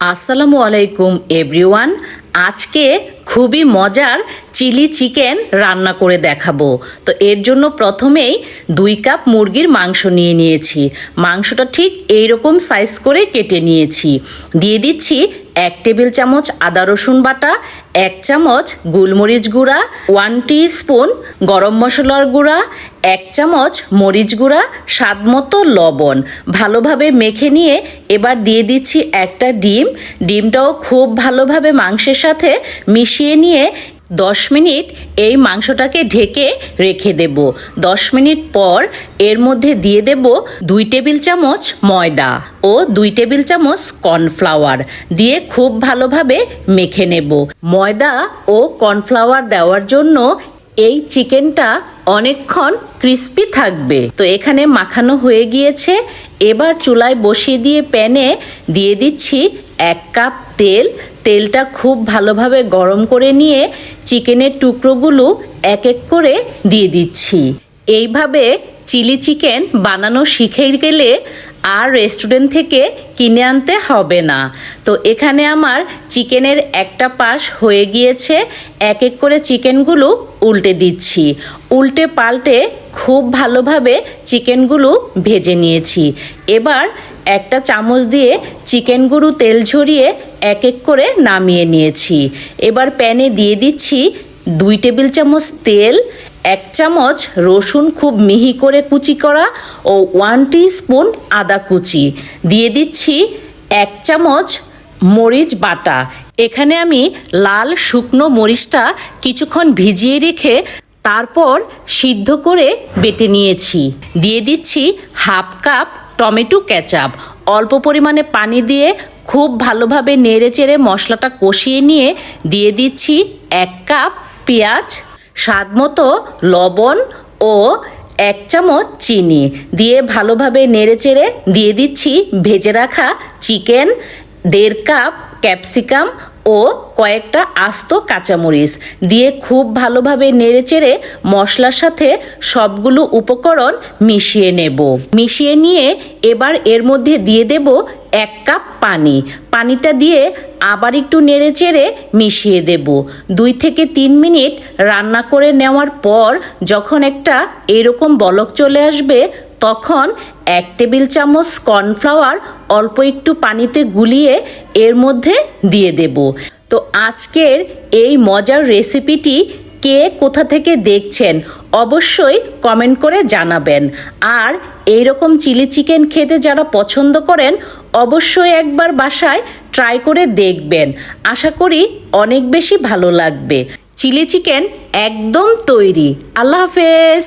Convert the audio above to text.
আসসালামু আলাইকুম এভরিওয়ান আজকে খুবই মজার চিলি চিকেন রান্না করে দেখাবো। তো এর জন্য প্রথমেই দুই কাপ মুরগির মাংস নিয়ে নিয়েছি। মাংসটা ঠিক এইরকম সাইজ করে কেটে নিয়েছি। দিয়ে দিচ্ছি এক টেবিল চামচ আদা রসুন বাটা, এক চামচ গোলমরিচ গুঁড়া ওয়ান টি স্পুন গরম মশলার গুঁড়া, এক চামচ মরিচ গুঁড়া, স্বাদ মতো লবণ। ভালোভাবে মেখে নিয়ে এবার দিয়ে দিচ্ছি একটা ডিম। ডিমটাও খুব ভালোভাবে মাংসের সাথে মিশিয়ে নিয়ে দশ মিনিট এই মাংসটাকে ঢেকে রেখে দেব। দশ মিনিট পর এর মধ্যে দিয়ে দেব দুই টেবিল চামচ ময়দা ও দুই টেবিল চামচ কর্নফ্লাওয়ার দিয়ে খুব ভালোভাবে মেখে নেব। ময়দা ও কর্নফ্লাওয়ার দেওয়ার জন্য এই চিকেনটা অনেকক্ষণ ক্রিস্পি থাকবে। তো এখানে মাখানো হয়ে গিয়েছে। এবার চুলায় বসিয়ে দিয়ে প্যানে দিয়ে দিচ্ছি এক কাপ তেল, তেলটা খুব ভালোভাবে গরম করে নিয়ে চিকেনের টুকরোগুলো এক এক করে দিয়ে দিচ্ছি। এইভাবে চিলি চিকেন বানানো শিখে গেলে আর রেস্টুরেন্ট থেকে কিনে আনতে হবে না। তো এখানে আমার চিকেনের একটা পাশ হয়ে গিয়েছে, এক এক করে চিকেনগুলো উল্টে দিচ্ছি। উল্টে পাল্টে খুব ভালোভাবে চিকেনগুলো ভেজে নিয়েছি। এবার একটা চামচ দিয়ে চিকেনগুলো তেল ঝরিয়ে এক এক করে নামিয়ে নিয়েছি। এবার প্যানে দিয়ে দিচ্ছি দুই টেবিল চামচ তেল, এক চামচ রসুন খুব মিহি করে কুচি করা ও ওয়ান স্পুন আদা কুচি। দিয়ে দিচ্ছি এক চামচ মরিচ বাটা। এখানে আমি লাল শুকনো মরিচটা কিছুক্ষণ ভিজিয়ে রেখে তারপর সিদ্ধ করে বেটে নিয়েছি। দিয়ে দিচ্ছি হাফ কাপ টমেটো ক্যাচাপ অল্প পরিমাণে পানি দিয়ে খুব ভালোভাবে নেড়ে চেড়ে মশলাটা কষিয়ে নিয়ে দিয়ে দিচ্ছি এক কাপ পেঁয়াজ, স্বাদ মতো লবণ ও এক চামচ চিনি। দিয়ে ভালোভাবে নেড়ে চেড়ে দিয়ে দিচ্ছি ভেজে রাখা চিকেন, দেড় কাপ ক্যাপসিকাম ও কয়েকটা আস্ত কাঁচামরিচ দিয়ে খুব ভালোভাবে নেড়েচেড়ে মশলার সাথে সবগুলো উপকরণ মিশিয়ে নেব। মিশিয়ে নিয়ে এবার এর মধ্যে দিয়ে দেব এক কাপ পানি। পানিটা দিয়ে আবার একটু নেড়ে চেড়ে মিশিয়ে দেব। দুই থেকে তিন মিনিট রান্না করে নেওয়ার পর যখন একটা এরকম বলক চলে আসবে তখন এক টেবিল চামচ কর্নফ্লাওয়ার অল্প একটু পানিতে গুলিয়ে এর মধ্যে দিয়ে দেব। তো আজকের এই মজার রেসিপিটি কে কোথা থেকে দেখছেন অবশ্যই কমেন্ট করে জানাবেন। আর এই রকম চিলি চিকেন খেতে যারা পছন্দ করেন, অবশ্যই একবার বাসায় ট্রাই করে দেখবেন। আশা করি অনেক বেশি ভালো লাগবে। চিলি চিকেন একদম তৈরি। আল্লাহ হাফেজ।